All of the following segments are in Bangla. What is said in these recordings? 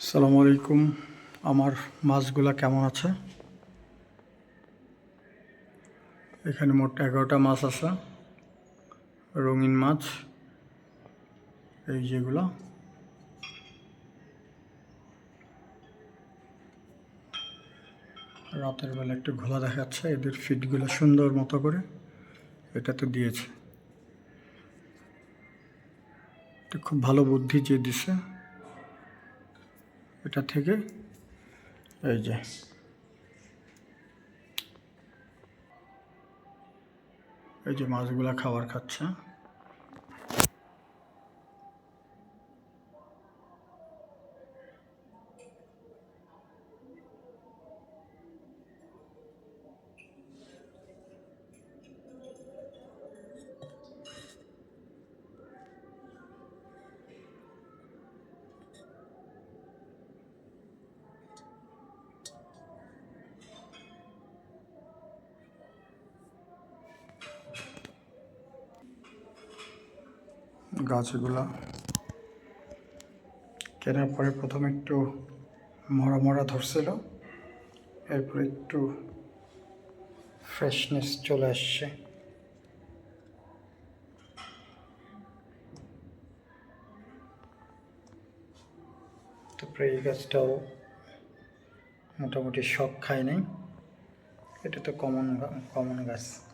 আসসালামু আলাইকুম। আমার মাছগুলা কেমন আছে? এখানে মোট এগারোটা মাছ আছে। রঙিন মাছ, এই যেগুলো। রাতের বেলা একটু ঘোলা দেখাচ্ছে, এদের ফিটগুলো সুন্দর মতো করে। এটা তো দিয়েছে। খুব ভালো বুদ্ধি যে দিছে। এটা থেকে এই যে। এই যে মাছগুলা খাবার খাচ্ছে। গাছগুলা। কেনার পরে প্রথম একটু মরা মরা ধরছিল। এরপর একটু ফ্রেশনেস চলে আসছে। তারপরে এই গাছটাও মোটামুটি শখ খায় নাই। এটা তো কমন কমন গাছ।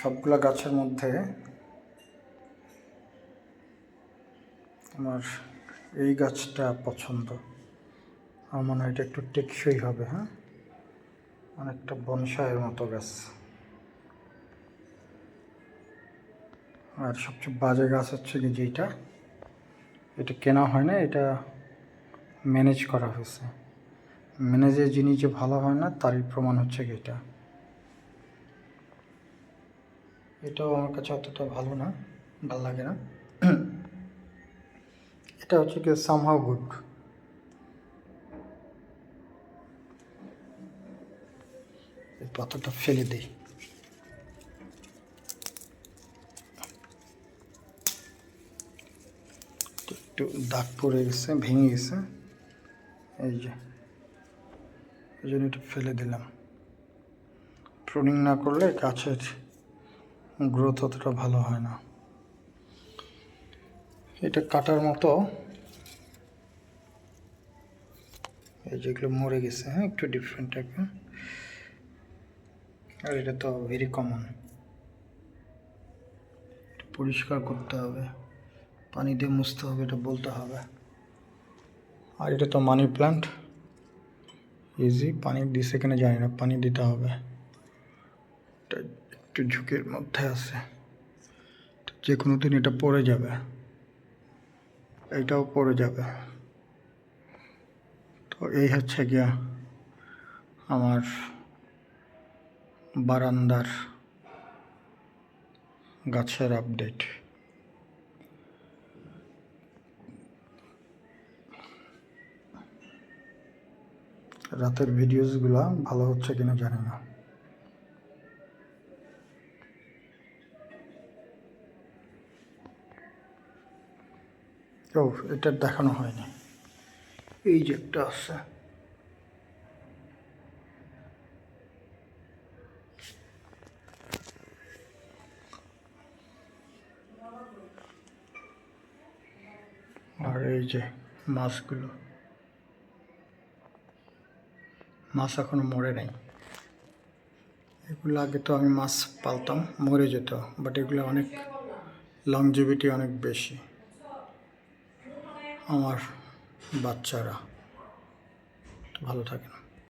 সবগুলা গাছের মধ্যে আমার এই গাছটা পছন্দ। আমার মনে হয় এটা একটু টেকসই হবে হ্যাঁ? অনেকটা বনসাইয়ের মতো গাছ। আর সবচেয়ে বাজে গাছ হচ্ছে কি যেটা এটা কেনা হয় না, এটা ম্যানেজ করা হয়েছে। ম্যানেজের জিনিস যে ভালো হয় না, তারই প্রমাণ হচ্ছে কি এটা। এটাও আমার কাছে অতটা ভালো না, ভালো লাগে না। এটা হচ্ছে কি সামহাও গুড পাতাটা ফেলে দিই। একটু দাগ পড়ে গেছে, ভেঙে গেছে। এই যে, এই জন্য একটু ফেলে দিলাম। প্রুনিং না করলে গাছের গ্রোথ অতটা ভালো হয় না। এটা কাটার মতো। এই যেগুলো মরে গেছে হ্যাঁ একটু ডিফারেন্ট টাইপের আর এটা তো ভেরি কমন পরিষ্কার করতে হবে। পানি দিয়ে মুছতে হবে, এটা বলতে হবে। আর এটা তো মানি প্ল্যান্ট ইজি পানি দিছে কিনা জানি না, পানি দিতে হবে। একটু ঝুঁকির মধ্যে আছে। যে কোনো দিন এটা পড়ে যাবে। এটাও পড়ে যাবে। তো এই হচ্ছে গিয়া আমার বারান্দার গাছের আপডেট রাতের ভিডিওসগুলো ভালো হচ্ছে কিনা জানি না। ও এটা দেখানো হয়নি। এই যে একটা আছে। আর এই যে মাছগুলো। মাছ এখনও মরে নাই। এগুলো আগে তো আমি মাছ পালতাম, মরে যেত বাট এগুলো অনেক লংজিভিটি অনেক বেশি। আমার বাচ্চারা। ভালো থাকে না